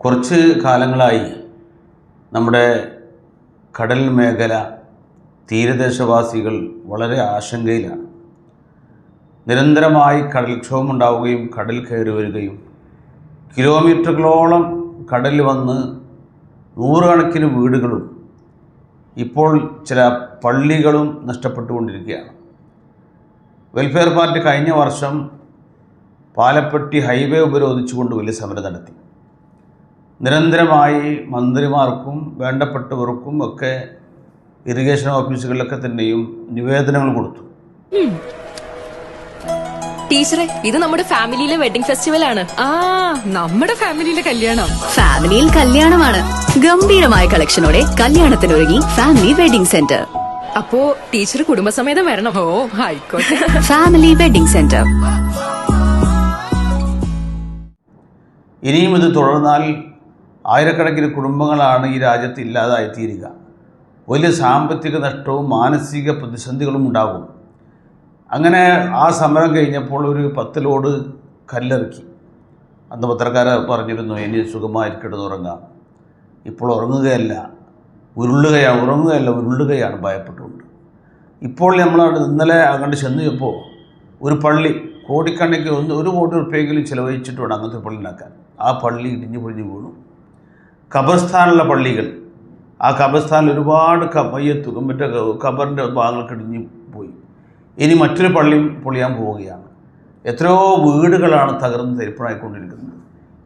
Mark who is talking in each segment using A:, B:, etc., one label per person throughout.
A: കുറച്ച് കാലങ്ങളായി നമ്മുടെ കടൽ മേഖല തീരദേശവാസികൾ വളരെ ആശങ്കയിലാണ്. നിരന്തരമായി കടൽക്ഷോഭം ഉണ്ടാവുകയും കടൽ കയറി വരികയും കിലോമീറ്ററുകളോളം കടൽ വന്ന് നൂറുകണക്കിന് വീടുകളും ഇപ്പോൾ ചില പള്ളികളും നഷ്ടപ്പെട്ടുകൊണ്ടിരിക്കുകയാണ്. വെൽഫെയർ പാർട്ടി കഴിഞ്ഞ വർഷം പാലപ്പെട്ടി ഹൈവേ ഉപരോധിച്ചുകൊണ്ട് വലിയ സമരം നടത്തി. നിരന്തരമായി മന്ത്രിമാർക്കും വേണ്ടപ്പെട്ടവർക്കും ഒക്കെ ഇറിഗേഷൻ ഓഫീസുകളിലൊക്കെ തന്നെയും നിവേദനങ്ങൾ കൊടുത്തു.
B: ടീച്ചറെ ഇത് നമ്മുടെ ഫാമിലിയിലെ വെഡിംഗ് ഫെസ്റ്റിവൽ ആണ്
C: ആ നമ്മുടെ ഫാമിലിയിലെ കല്യാണം.
D: ഫാമിലിയിൽ കല്യാണമാണ്. ഗംഭീരമായ കളക്ഷനോടെ കല്യാണത്തിനൊരുങ്ങി ഫാമിലി വെഡിംഗ് സെന്റർ.
B: അപ്പോ ടീച്ചർ കുടുംബസമേതം വരണം.
C: ഓ ആയിക്കോട്ടെ.
D: Family wedding centre.
A: ഇനിയും ഇത് തുടർന്നാൽ ആയിരക്കണക്കിന് കുടുംബങ്ങളാണ് ഈ രാജ്യത്ത് ഇല്ലാതായിത്തീരുക. വലിയ സാമ്പത്തിക നഷ്ടവും മാനസിക പ്രതിസന്ധികളും ഉണ്ടാകും. അങ്ങനെ ആ സമരം കഴിഞ്ഞപ്പോൾ ഒരു പത്ത് ലോഡ് കല്ലിറക്കി. അന്ന് പത്രക്കാർ പറഞ്ഞിരുന്നു ഇനി സുഖമായി കിടന്നുറങ്ങാം ഇപ്പോൾ ഉറങ്ങുകയല്ല ഉരുളുകയാണ് ഉറങ്ങുകയല്ല ഉരുളുകയാണ് ഭയപ്പെട്ടുകൊണ്ട്. ഇപ്പോൾ നമ്മൾ ഇന്നലെ അങ്ങോട്ട് ചെന്നപ്പോൾ ഒരു പള്ളി കോടിക്കണക്കിന് ഒന്ന് ഒരു കോടി റുപ്യെങ്കിലും ചിലവഴിച്ചിട്ട് വേണം അങ്ങനത്തെ പള്ളി ഉണ്ടാക്കാൻ. ആ പള്ളി ഇടിഞ്ഞു പൊളിഞ്ഞു വീണു. ഖബർസ്ഥാനുള്ള പള്ളികൾ. ആ ഖബർസ്ഥാനിൽ ഒരുപാട് ക മയ്യത്ത് മറ്റേ ഖബറിന്റെ ഭാഗങ്ങൾ കിടിഞ്ഞു പോയി. ഇനി മറ്റൊരു പള്ളി പൊളിയാൻ പോവുകയാണ്. എത്രയോ വീടുകളാണ് തകർന്ന് തരിപ്പണായിക്കൊണ്ടിരിക്കുന്നത്.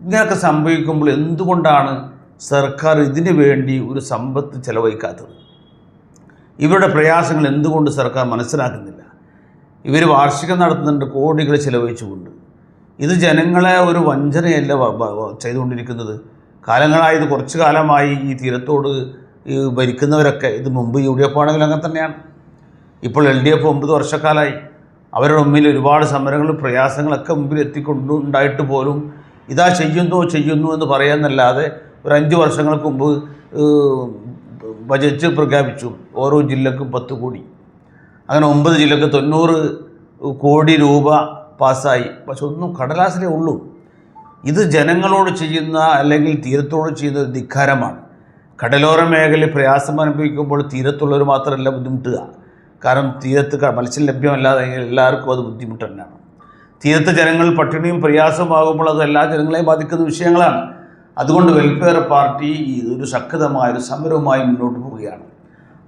A: ഇങ്ങനെയൊക്കെ സംഭവിക്കുമ്പോൾ എന്തുകൊണ്ടാണ് സർക്കാർ ഇതിനു വേണ്ടി ഒരു സമ്പത്ത് ചെലവഴിക്കാത്തത്? ഇവരുടെ പ്രയാസങ്ങൾ എന്തുകൊണ്ട് സർക്കാർ മനസ്സിലാക്കുന്നില്ല? ഇവർ വാർഷികം നടത്തുന്നുണ്ട് കോടികൾ ചിലവഴിച്ചുകൊണ്ട്. ഇത് ജനങ്ങളെ ഒരു വഞ്ചനയല്ല ചെയ്തുകൊണ്ടിരിക്കുന്നത്. കാലങ്ങളായി ഇത് കുറച്ച് കാലമായി ഈ തീരത്തോട് ഭരിക്കുന്നവരൊക്കെ ഇത് മുമ്പ് യു ഡി എഫ് ആണെങ്കിലും അങ്ങനെ തന്നെയാണ്. ഇപ്പോൾ എൽ ഡി എഫ് ഒമ്പത് വർഷക്കാലമായി അവരുടെ മുമ്പിൽ ഒരുപാട് സമരങ്ങളും പ്രയാസങ്ങളൊക്കെ മുമ്പിൽ എത്തിക്കൊണ്ടുണ്ടായിട്ട് പോലും ഇതാ ചെയ്യുന്നു ചെയ്യുന്നു എന്ന് പറയാമെന്നല്ലാതെ ഒരു അഞ്ച് വർഷങ്ങൾക്ക് മുമ്പ് ബജറ്റ് പ്രഖ്യാപിച്ചു. ഓരോ ജില്ലക്കും പത്ത് കോടി. അങ്ങനെ ഒമ്പത് ജില്ലക്ക് തൊണ്ണൂറ് കോടി രൂപ പാസ്സായി. പക്ഷെ ഒന്നും കടലാസിലേ ഉള്ളൂ. ഇത് ജനങ്ങളോട് ചെയ്യുന്ന അല്ലെങ്കിൽ തീരത്തോട് ചെയ്യുന്ന ഒരു ധിക്കാരമാണ്. കടലോര മേഖലയിൽ പ്രയാസം അനുഭവിക്കുമ്പോൾ തീരത്തുള്ളവർ മാത്രമല്ല ബുദ്ധിമുട്ടുക. കാരണം തീരത്ത് മത്സ്യം ലഭ്യമല്ലാതെ എല്ലാവർക്കും അത് ബുദ്ധിമുട്ട് തന്നെയാണ്. തീരത്ത് ജനങ്ങൾ പട്ടിണിയും പ്രയാസമാകുമ്പോൾ അത് എല്ലാ ജനങ്ങളെയും ബാധിക്കുന്ന വിഷയങ്ങളാണ്. അതുകൊണ്ട് വെൽഫെയർ പാർട്ടി ഇതൊരു ശക്തമായ ഒരു സമരവുമായി മുന്നോട്ട് പോവുകയാണ്.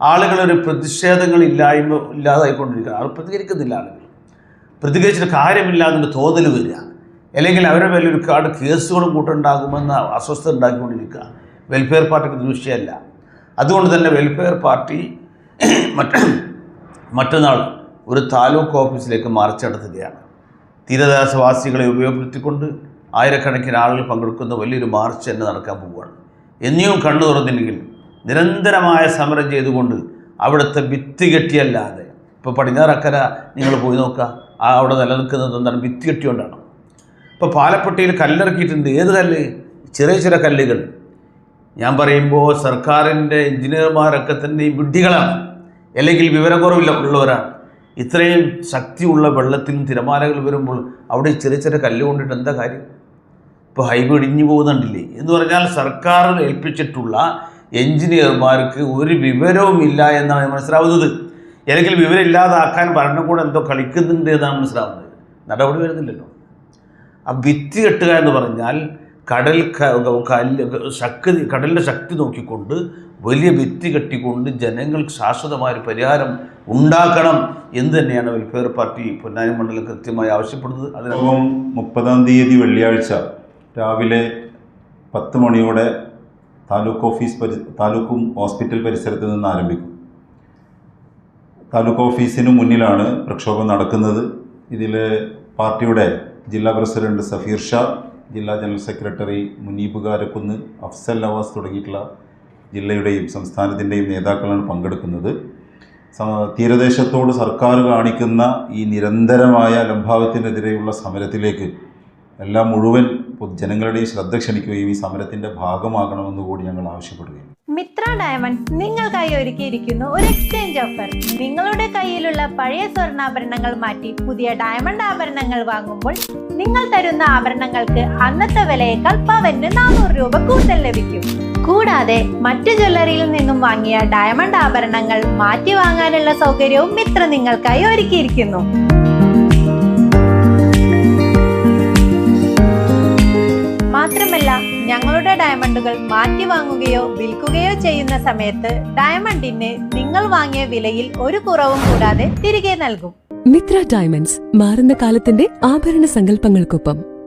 A: ആളുകളൊരു പ്രതിഷേധങ്ങൾ ഇല്ലായ്മ ഇല്ലാതായിക്കൊണ്ടിരിക്കുകയാണ്. അവർ പ്രതികരിക്കുന്നില്ല ആളുകൾ. പ്രതികരിച്ചിട്ട് കാര്യമില്ലാതിന്റെ തോതൽ വരിക. അല്ലെങ്കിൽ അവരുടെ മേലെ ഒരുപാട് കേസുകളും കൂട്ടുണ്ടാകുമെന്ന അസ്വസ്ഥത ഉണ്ടാക്കിക്കൊണ്ടിരിക്കുക. വെൽഫെയർ പാർട്ടിക്ക് ഇത് വിഷയമല്ല അതുകൊണ്ട് തന്നെ വെൽഫെയർ പാർട്ടി മറ്റ് മറ്റന്നാൾ ഒരു താലൂക്ക് ഓഫീസിലേക്ക് മാർച്ച് നടത്തുകയാണ്. തീരദേശവാസികളെ ഉപയോഗപ്പെടുത്തിക്കൊണ്ട് ആയിരക്കണക്കിന് ആളുകൾ പങ്കെടുക്കുന്ന വലിയൊരു മാർച്ച് തന്നെ നടക്കാൻ പോവുകയാണ്. ഇനിയും കണ്ണു തുറന്നില്ലെങ്കിൽ നിരന്തരമായ സമരം ചെയ്തുകൊണ്ട് അവിടുത്തെ ഭിത്തി കെട്ടിയല്ലാതെ. ഇപ്പോൾ പടിഞ്ഞാറക്കര നിങ്ങൾ പോയി നോക്കുക. അവിടെ നിലനിൽക്കുന്നത് എന്താണ്? ഭിത്തി കെട്ടിയോണ്ടാണ്. ഇപ്പോൾ പാലപ്പെട്ടിയിൽ കല്ലിറക്കിയിട്ടുണ്ട്. ഏത് കല്ല്? ചെറിയ ചെറിയ കല്ലുകൾ. ഞാൻ പറയുമ്പോൾ സർക്കാരിന്റെ എഞ്ചിനീയർമാരൊക്കെ തന്നെ ഈ വിഡ്ഢികളാണ്. അല്ലെങ്കിൽ വിവരക്കുറവില്ല ഉള്ളവരാണ്. ഇത്രയും ശക്തിയുള്ള വെള്ളത്തിലും തിരമാലകൾ വരുമ്പോൾ അവിടെ ചെറിയ ചെറിയ കല്ല് കൊണ്ടിട്ട് എന്താ കാര്യം? ഇപ്പോൾ ഹൈവേ ഇടിഞ്ഞു പോകുന്നുണ്ടില്ലേ? എന്ന് പറഞ്ഞാൽ സർക്കാർ ഏൽപ്പിച്ചിട്ടുള്ള എഞ്ചിനീയർമാർക്ക് ഒരു വിവരവും ഇല്ല എന്നാണ് മനസ്സിലാവുന്നത്. അല്ലെങ്കിൽ വിവരം ഇല്ലാതാക്കാൻ ഭരണകൂടം എന്തോ കളിക്കുന്നുണ്ട് എന്നാണ് മനസ്സിലാവുന്നത്. നടപടി വരുന്നില്ലല്ലോ. ആ ഭിത്തി കെട്ടുക എന്ന് പറഞ്ഞാൽ കടൽ കല്ല് ശക്തി കടലിന്റെ ശക്തി നോക്കിക്കൊണ്ട് വലിയ ഭിത്തി കെട്ടിക്കൊണ്ട് ജനങ്ങൾക്ക് ശാശ്വതമായ ഒരു പരിഹാരം ഉണ്ടാക്കണം എന്ന് തന്നെയാണ് വെൽഫെയർ പാർട്ടി പൊന്നാനി മണ്ഡലം കൃത്യമായി ആവശ്യപ്പെടുന്നത്.
E: അതിനകം മുപ്പതാം തീയതി വെള്ളിയാഴ്ച രാവിലെ പത്ത് മണിയോടെ താലൂക്ക് ഓഫീസ് പരി താലൂക്കും ഹോസ്പിറ്റൽ പരിസരത്ത് നിന്ന് ആരംഭിക്കും. താലൂക്ക് ഓഫീസിന് മുന്നിലാണ് പ്രക്ഷോഭം നടക്കുന്നത്. ഇതിൽ പാർട്ടിയുടെ ജില്ലാ പ്രസിഡന്റ് സഫീർ ഷാ ജില്ലാ ജനറൽ സെക്രട്ടറി മുനീബ് കാരക്കുന്ന് അഫ്സൽ നവാസ് തുടങ്ങിയിട്ടുള്ള ജില്ലയുടെയും സംസ്ഥാനത്തിന്റെയും നേതാക്കളാണ് പങ്കെടുക്കുന്നത്. തീരദേശത്തോട് സർക്കാർ കാണിക്കുന്ന ഈ നിരന്തരമായ ലംഭാവത്തിനെതിരെയുള്ള സമരത്തിലേക്ക് എല്ലാം മുഴുവൻ ജനങ്ങളുടെയും ശ്രദ്ധ ക്ഷണിക്കുകയും ഈ സമരത്തിന്റെ ഭാഗമാകണമെന്ന് കൂടി ഞങ്ങൾ ആവശ്യപ്പെടുകയും
F: മിത്ര ഡയമണ്ട് നിങ്ങൾക്കായി ഒരുക്കിയിരിക്കുന്നു ഒരു എക്സ്ചേഞ്ച് ഓഫർ നിങ്ങളുടെ കയ്യിലുള്ള പഴയ സ്വർണാഭരണങ്ങൾ മാറ്റി പുതിയ ഡയമണ്ട് ആഭരണങ്ങൾ വാങ്ങുമ്പോൾ നിങ്ങൾ തരുന്ന ആഭരണങ്ങൾക്ക് അന്നത്തെ വിലയേക്കാൾ പവന് നാനൂറ് രൂപ കൂടുതൽ ലഭിക്കും. കൂടാതെ മറ്റു ജ്വല്ലറിയിൽ നിന്നും വാങ്ങിയ ഡയമണ്ട് ആഭരണങ്ങൾ മാറ്റി വാങ്ങാനുള്ള സൗകര്യവും മിത്ര നിങ്ങൾക്കായി ഒരുക്കിയിരിക്കുന്നു. മാത്രമല്ല ഞങ്ങളുടെ ഡയമണ്ടുകൾ മാറ്റി വാങ്ങുകയോ വിൽക്കുകയോ ചെയ്യുന്ന സമയത്ത് ഡയമണ്ടിന് നിങ്ങൾ വാങ്ങിയ വിലയിൽ ഒരു കുറവും കൂടാതെ തിരികെ നൽകും.
G: മിത്ര ഡയമണ്ട്സ് മാറുന്ന കാലത്തിന്റെ ആഭരണ സങ്കല്പങ്ങൾക്കൊപ്പം